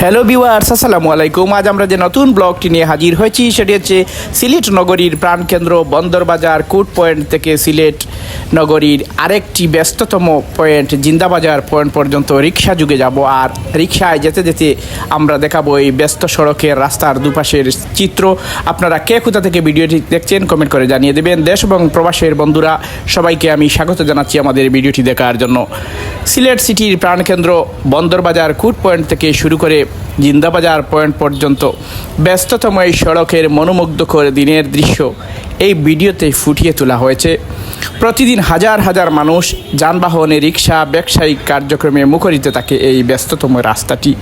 Hello viewers আসসালামু আলাইকুম আজ আমরা যে নতুন ব্লগটি নিয়ে হাজির হয়েছি, সেটি হচ্ছে সিলেট নগরীর প্রাণকেন্দ্র বন্দরবাজার কুট পয়েন্ট থেকে সিলেট নগরীর আরেকটি ব্যস্ততম পয়েন্ট জিন্দাবাজার পয়েন্ট পর্যন্ত রিক্সা যুগে যাব। আর রিক্সায় যেতে যেতে আমরা দেখাবো এই ব্যস্ত সড়কের রাস্তার দুপাশের চিত্র। আপনারা কে কোথা থেকে ভিডিওটি দেখছেন কমেন্ট করে জানিয়ে দেবেন। দেশ এবং প্রবাসের বন্ধুরা, সবাইকে আমি স্বাগত জানাচ্ছি আমাদের ভিডিওটি দেখার জন্য। সিলেট সিটির প্রাণকেন্দ্র বন্দরবাজার কুট পয়েন্ট থেকে শুরু করে জিন্দাবাজার পয়েন্ট পর্যন্ত ব্যস্ততম এই সড়কের মনোমুগ্ধকর দিনের দৃশ্য এই ভিডিওতে ফুটিয়ে তোলা হয়েছে। প্রতিদিন হাজার হাজার মানুষ যানবাহনে, রিক্সা, ব্যবসায়িক কার্যক্রমে মুখরিত থাকে এই ব্যস্ততম রাস্তাটি।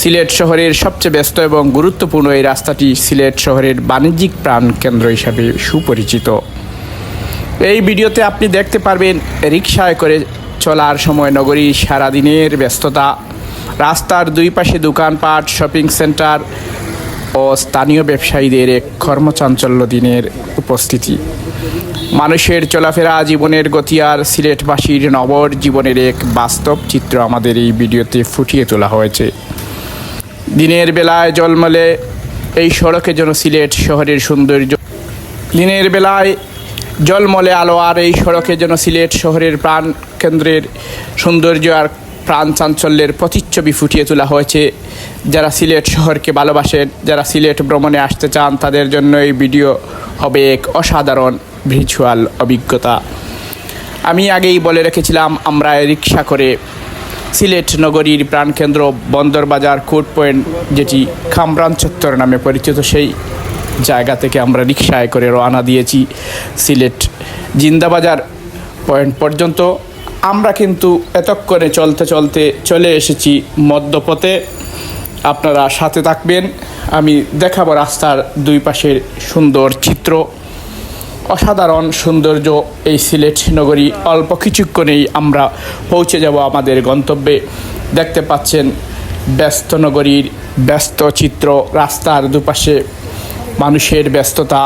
সিলেট শহরের সবচেয়ে ব্যস্ত এবং গুরুত্বপূর্ণ এই রাস্তাটি সিলেট শহরের বাণিজ্যিক প্রাণকেন্দ্র হিসাবে সুপরিচিত। এই ভিডিওতে আপনি দেখতে পারবেন রিক্সায় করে চলার সময় নগরীর সারাদিনের ব্যস্ততা। রাস্তার দুই পাশে দোকানপাট শপিং সেন্টার ও স্থানীয় ব্যবসায়ীদের এক কর্মচাঞ্চল্য দিনের উপস্থিতি। মানুষের চলাফেরা, জীবনের গতি আর সিলেটবাসীর নবর জীবনের এক বাস্তব চিত্র আমাদের এই ভিডিওতে ফুটিয়ে তোলা হয়েছে। দিনের বেলায় জলমলে এই সড়কে যেন সিলেট শহরের সৌন্দর্য। দিনের বেলায় জলমলে আলো আর এই সড়কে যেন সিলেট শহরের প্রাণ কেন্দ্রের সৌন্দর্য আর প্রাণ চাঞ্চল্যের প্রতিচ্ছবি ফুটিয়ে তোলা হয়েছে। যারা সিলেট শহরকে ভালোবাসেন যারা সিলেট ভ্রমণে আসতে চান, তাদের জন্য এই ভিডিও হবে এক অসাধারণ ভিজুয়াল অভিজ্ঞতা। আমি আগেই বলে রেখেছিলাম, আমরা রিক্সা করে সিলেট নগরীর প্রাণকেন্দ্র বন্দরবাজার কোর্ট পয়েন্ট, যেটি খামরান চত্বর নামে পরিচিত, সেই জায়গা থেকে আমরা রিক্সায় করে রওনা দিয়েছি সিলেট জিন্দাবাজার পয়েন্ট পর্যন্ত। আমরা কিন্তু এতক্ষণে চলতে চলতে চলে এসেছি মধ্যপথে আপনারা সাথে থাকবেন। আমি দেখাবো রাস্তার দুই পাশের সুন্দর চিত্র। অসাধারণ সৌন্দর্য এই সিলেট নগরী। অল্প কিছুক্ষণেই আমরা পৌঁছে যাব আমাদের গন্তব্যে। দেখতে পাচ্ছেন ব্যস্ত নগরীর ব্যস্ত চিত্র, রাস্তার দুপাশে মানুষের ব্যস্ততা।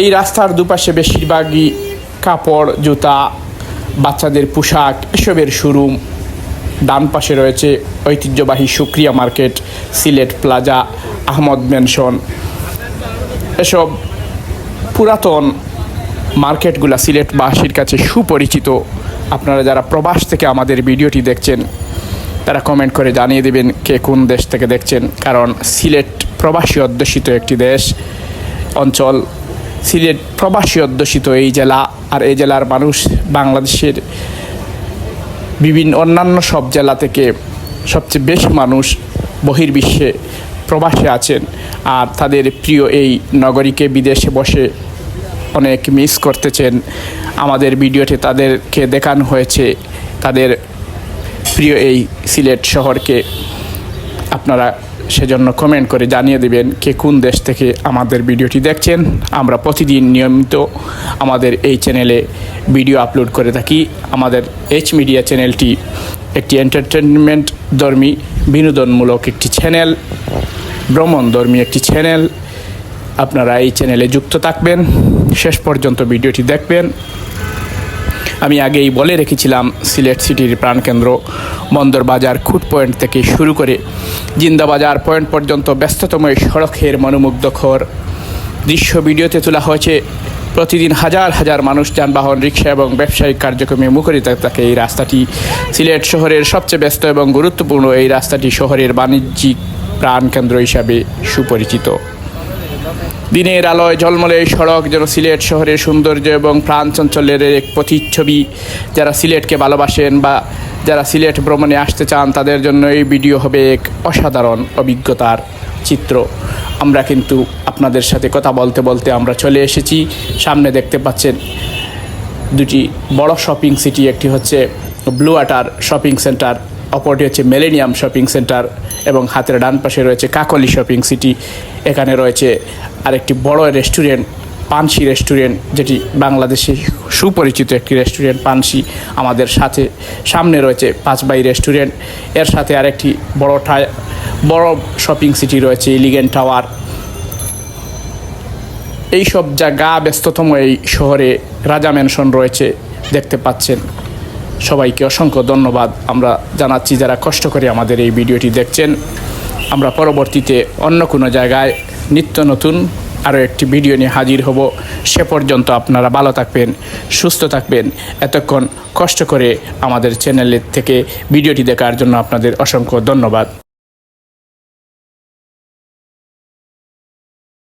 এই রাস্তার দুপাশে বেশিরভাগই কাপড়, জুতা বাচ্চাদের পোশাক, এসবের শোরুম ডান পাশে রয়েছে ঐতিহ্যবাহী Sukria market, Sylhet plaza, Ahmad mansion এসব পুরাতন মার্কেটগুলো সিলেটবাসীর কাছে সুপরিচিত। আপনারা যারা প্রবাস থেকে আমাদের ভিডিওটি দেখছেন, তারা কমেন্ট করে জানিয়ে দেবেন কে কোন দেশ থেকে দেখছেন। কারণ সিলেট প্রবাসী অধ্যুষিত একটি দেশ। অঞ্চল সিলেট প্রবাসী অধ্যুষিত এই জেলা আর এই জেলার মানুষ বাংলাদেশের বিভিন্ন অন্যান্য সব জেলা থেকে সবচেয়ে বেশি মানুষ বহির্বিশ্বে প্রবাসে আছেন আর তাদের প্রিয় এই নগরীকে বিদেশে বসে অনেক মিস করতেছেন। আমাদের ভিডিওতে তাদেরকে দেখানো হয়েছে। তাদের প্রিয় এই সিলেট শহরকে আপনারা সেজন্য কমেন্ট করে জানিয়ে দেবেন কে কোন দেশ থেকে আমাদের ভিডিওটি দেখছেন। আমরা প্রতিদিন নিয়মিত আমাদের এই চ্যানেলে ভিডিও আপলোড করে থাকি। আমাদের এইচ মিডিয়া চ্যানেলটি একটি এন্টারটেনমেন্ট ধর্মী, বিনোদনমূলক একটি চ্যানেল ভ্রমণ ধর্মী একটি চ্যানেল আপনারা এই চ্যানেলে যুক্ত থাকবেন। শেষ পর্যন্ত ভিডিওটি দেখবেন। আমি আগেই বলে রেখেছিলাম, সিলেট সিটির প্রাণকেন্দ্র বন্দরবাজার খুট পয়েন্ট থেকে শুরু করে জিন্দাবাজার পয়েন্ট পর্যন্ত ব্যস্ততম সড়কের মনোমুগ্ধকর দৃশ্য ভিডিওতে তোলা হয়েছে, প্রতিদিন হাজার হাজার মানুষ যানবাহন, রিক্সা এবং ব্যবসায়িক কার্যক্রমে মুখরিত থাকে এই রাস্তাটি। সিলেট শহরের সবচেয়ে ব্যস্ত এবং গুরুত্বপূর্ণ এই রাস্তাটি শহরের বাণিজ্যিক প্রাণকেন্দ্র হিসাবে সুপরিচিত। দিনের আলোয় ঝলমলে সড়ক যেন সিলেট শহরের সৌন্দর্য এবং প্রাণ চঞ্চলের এক প্রতিচ্ছবি। যারা সিলেটকে ভালোবাসেন বা যারা সিলেট ভ্রমণে আসতে চান, তাদের জন্য এই ভিডিও হবে এক অসাধারণ অভিজ্ঞতার চিত্র। আমরা কিন্তু আপনাদের সাথে কথা বলতে বলতে আমরা চলে এসেছি। সামনে দেখতে পাচ্ছেন দুটি বড় শপিং সিটি একটি হচ্ছে ব্লু ওয়াটার শপিং সেন্টার অপরটি হচ্ছে মেলেনিয়াম শপিং সেন্টার এবং হাতের ডান পাশে রয়েছে কাকলি শপিং সিটি এখানে রয়েছে আরেকটি বড় রেস্টুরেন্ট পানসি রেস্টুরেন্ট যেটি বাংলাদেশে সুপরিচিত একটি রেস্টুরেন্ট পানসি আমাদের সাথে, সামনে রয়েছে পাঁচবাই রেস্টুরেন্টের সাথে আরেকটি বড় বড় শপিং সিটি রয়েছে ইলিগেন টাওয়ার এইসব জায়গা ব্যস্ততম এই শহরে রাজা ম্যানশন রয়েছে, দেখতে পাচ্ছেন। সবাইকে অসংখ্য ধন্যবাদ। আমরা জানাচ্ছি, যারা কষ্ট করে আমাদের এই ভিডিওটি দেখছেন, আমরা পরবর্তীতে অন্য কোনো জায়গায় নিত্য নতুন আরও একটি ভিডিও নিয়ে হাজির হব। সে পর্যন্ত আপনারা ভালো থাকবেন, সুস্থ থাকবেন। এতক্ষণ কষ্ট করে আমাদের চ্যানেলের থেকে ভিডিওটি দেখার জন্য আপনাদের অসংখ্য ধন্যবাদ।